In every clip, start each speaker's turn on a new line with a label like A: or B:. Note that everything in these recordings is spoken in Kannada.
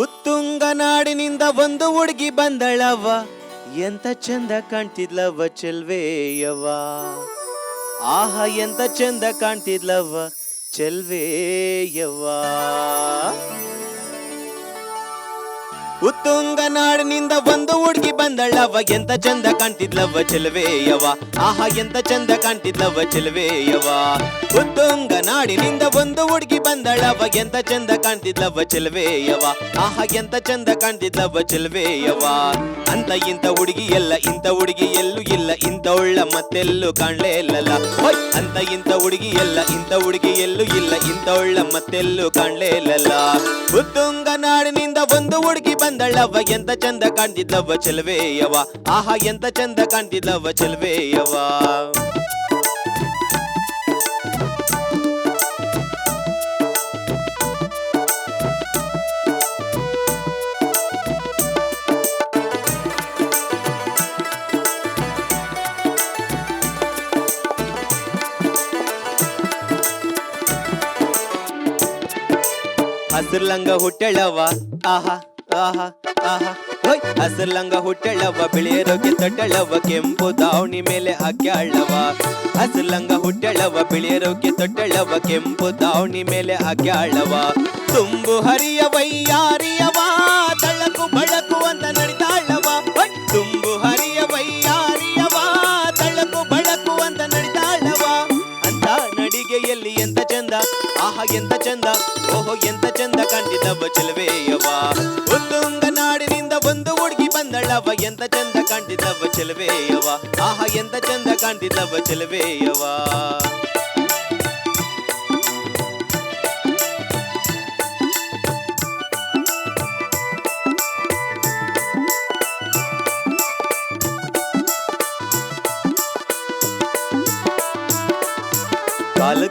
A: ಉತ್ತುಂಗ ನಾಡಿನಿಂದ ಒಂದು ಹುಡುಗಿ ಬಂದಳವ್ವ. ಎಂತ ಚಂದ ಕಾಣ್ತಿದ್ಲವ್ವ ಚೆಲ್ವೇಯವ್ವ. ಆಹ ಎಂತ ಚಂದ ಕಾಣ್ತಿದ್ಲವ್ವ ಚೆಲ್ವೇಯವ್ವ. ಉತ್ತುಂಗ ನಾಡಿನಿಂದ ಒಂದು ಹುಡುಗಿ ಬಂದಳವ. ಎಂತ ಚಂದ ಕಾಣ್ತಿದ್ಲವ್ವ ಚೆಲುವೆಯವ ಆಹಾ, ಎಂತ ಚಂದ ಕಾಣ್ತಿದ್ಲವ್ವ ಚೆಲುವೆಯವ ಉತ್ತುಂಗ ನಾಡಿನಿಂದ ಒಂದು ಹುಡುಗಿ ಬಂದಳವ. ಎಂತ ಚಂದ ಕಾಣ್ತಿದ್ಲವ್ವ ಚೆಲುವೆಯವ ಆಹಾ, ಎಂತ ಚಂದ ಕಾಣ್ತಿದ್ಲವ್ವ ಚೆಲುವೆಯವ ಅಂತ ಇಂತ ಹುಡುಗಿ ಎಲ್ಲ, ಇಂತ ಹುಡುಗಿ ಎಲ್ಲೂ ಇಲ್ಲ. ಇಂತ ಉಳ್ಳ ಮತ್ತೆಲ್ಲೂ ಕಾಣ್ಲೇ ಇಲ್ಲಲ್ಲ. ಅಂತ ಇಂತ ಹುಡುಗಿ ಎಲ್ಲ, ಇಂತ ಹುಡುಗಿ ಎಲ್ಲೂ ಇಲ್ಲ. ಇಂತ ಉಳ್ಳ ಮತ್ತೆಲ್ಲೂ ಕಾಣ್ಲೇ ಇಲ್ಲಲ್ಲ. ಉತ್ತುಂಗ ನಾಡಿನಿಂದ ಒಂದು ಹುಡುಗಿ ಬಂದಳವ್ವ ಎಂತ ಚಂದ ಕಾಣ್ತಿದ್ಲವ್ವ ಚೆಲುವೆಯವ ಆಹಾ ಎಂತ ಚಂದ ಕಾಣ್ತಿದ್ಲವ್ವ ಚೆಲುವೆಯವ ಹಸಿರ್ಲಂಗ ಹುಟ್ಟೆಳವ ಆಹಾ ಆಹಾ ಆಹಾ. ಹೋಯ್ ಹಸಿರ್ಲಂಗ ಹುಟ್ಟಳವ ಬಿಳಿಯರೋಗೆ ತೊಟ್ಟಳವ ಕೆಂಪು ದಾವಣಿ ಮೇಲೆ ಹಾಕ್ಯಾಳವ ಹಸಿರ್ಲಂಗ ಹುಟ್ಟಳವ ಬಿಳಿಯರೋಗೆ ತೊಟ್ಟಳವ ಕೆಂಪು ದಾವಣಿ ಮೇಲೆ ಹಾಕ್ಯಾಳವ ತುಂಬು ಹರಿಯ ವೈಯಾರಿಯವ ತಳಕು ಬಳಕು ಅಂತ ನಡಿಗೆಯಲ್ಲಿ ಎಂತ ಚಂದ? ಆಹ, ಎಂತ ಚಂದ? ಓಹೋ, ಎಂತ ಚಂದ ಕಂಡಿದವ ಚೆಲುವೆಯವ ಉತ್ತುಂಗ ನಾಡಿನಿಂದ ಒಂದು ಹುಡುಗಿ ಬಂದಳವ. ಎಂತ ಚಂದ ಕಂಡಿದವ ಚೆಲುವೆಯವ ಆಹ, ಎಂತ ಚಂದ ಕಂಡಿದವ ಚೆಲುವೆಯವ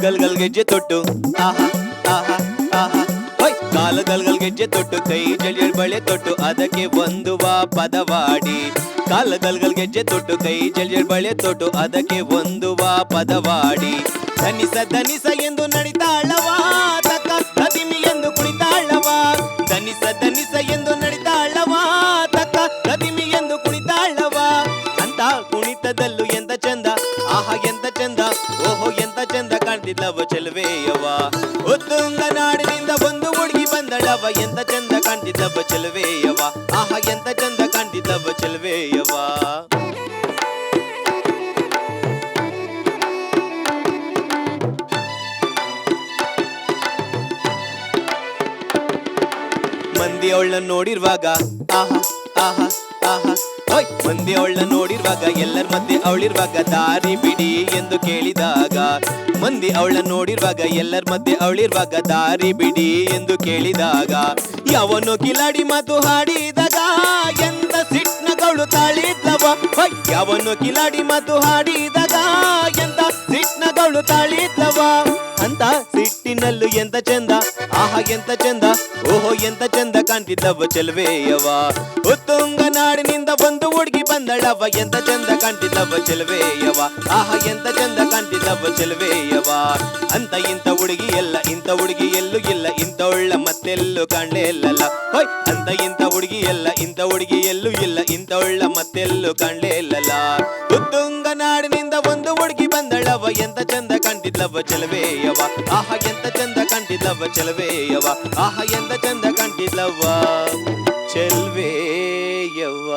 A: ಕಾಲು ಗಲ್ ಗೆಜ್ಜೆ ತೊಟ್ಟು. ಆಹಾ ಆಹಾ ಆಹಾ. ಹೊಯ್ ಗಲ್ ಗಲ್ ಗೆಜ್ಜೆ ತೊಟ್ಟು. ಕೈ ಜಳಿಯರ್ ಬಳೆ ತೊಟ್ಟು. ಅದಕ್ಕೆ ಒಂದು ಪದವಾಡಿ. ಗಲ್ ಗಲ್ ಗೆಜ್ಜೆ ತೊಟ್ಟು. ಕೈ ಜಳಿಯರ್ ಬಳೆ ತೊಟ್ಟು. ಅದಕ್ಕೆ ಒಂದು ಪದವಾಡಿ. ಧನಿಸ ಧನಿಸ ಎಂದು ನಡಿತಾಳವಾ ಕಾಣ್ತಿದ್ಲವ ಚೆಲುವೆಯವ ಉತ್ತುಂಗ ನಾಡಿನಿಂದ ಒಂದು ಹುಡುಗಿ ಬಂದಳವ. ಎಂತ ಚಂದ ಕಾಣ್ತಿದ್ದವ ಚೆಲುವೆಯವ ಆಹಾ, ಎಂತ ಚಂದ ಕಾಣ್ತಿದ್ದವ ಚೆಲುವೆಯವ ಮಂದಿ ಅವಳನ್ನ ನೋಡಿರುವಾಗ, ಆಹಾ ಆಹಾ. ಓಯ್ ಮಂದಿ ಅವಳನ್ನ ನೋಡಿರುವಾಗ, ಎಲ್ಲರ ಮಧ್ಯೆ ಅವಳಿರುವಾಗ ದಾರಿ ಬಿಡಿ ಎಂದು ಕೇಳಿದಾಗ. ಮಂದಿ ಅವಳನ್ನ ನೋಡಿರುವಾಗ, ಎಲ್ಲರ ಮಧ್ಯೆ ಅವಳಿರುವಾಗ ದಾರಿ ಬಿಡಿ ಎಂದು ಕೇಳಿದಾಗ. ಯಾವನು ಕಿಲಾಡಿ ಮಾತು ಹಾಡಿದಾಗ, ಎಂದ ಸಿಟ್ನಗಳು ತಾಳಿದ್ಲವ. ಹೊಯ್. ಯಾವನು ಕಿಲಾಡಿ ಮಾತು ಹಾಡಿದಾಗ, ಎಂದ ಸಿಟ್ನಗಳು ತಾಳಿದ್ಲವ. ಅಂತ ಸಿಟ್ಟಿನಲ್ಲೂ ಎಂತ ಚಂದ? ಆಹಾ, ಎಂತ ಚಂದ? ಓಹೋ, ಎಂತ ಚಂದ ಕಾಣ್ತಿದ್ದವ ಚೆಲುವೆಯವ ಉತ್ತುಂಗ ನಾಡಿನಿಂದ ಬಂದು ಹುಡುಗಿ ಬಂದಳವ ಎಂತ ಚಂದ ಕಾಣ್ತಿದ್ದವ ಚೆಲುವೆಯವ ಆಹಾ, ಎಂತ ಚಂದ ಕಾಣ್ತಿದ್ದವ ಚೆಲುವೆಯವ ಅಂತ ಇಂಥ ಹುಡುಗಿ ಎಲ್ಲ, ಇಂಥ ಹುಡುಗಿ ಎಲ್ಲೂ ಇಲ್ಲ. ಇಂತ ಉಳ್ಳ ಮತ್ತೆಲ್ಲೂ ಕಾಣ್ಲೇ ಇಲ್ಲಲ್ಲ ಹೊಯ್, ಅಂತ ಇಂಥ ಹುಡುಗಿ ಎಲ್ಲ, ಇಂಥ ಹುಡುಗಿ ಎಲ್ಲೂ ಇಲ್ಲ. ಇಂತ ಉಳ್ಳ ಮತ್ತೆಲ್ಲೂ ಕಾಣ್ಲೇ ಇಲ್ಲಲ್ಲ ಉತ್ತುಂಗ ನಾಡಿನಿಂದ ಒಂದು ಹುಡುಗಿ ಬಂದಳವ ಎಂತ ಚಂದ ಕಾಣ್ತಿದ್ಲವ ಚೆಲುವೆಯವ ಆಹ ಎಂತ ಚಂದ ಕಾಣ್ತಿದ್ಲವ ಚೆಲುವೆಯವ ಆಹ ಎಂತ ಚಂದ ಕಾಣ್ತಿದ್ಲವ ಚೆಲ್ವೆಯವ್ವ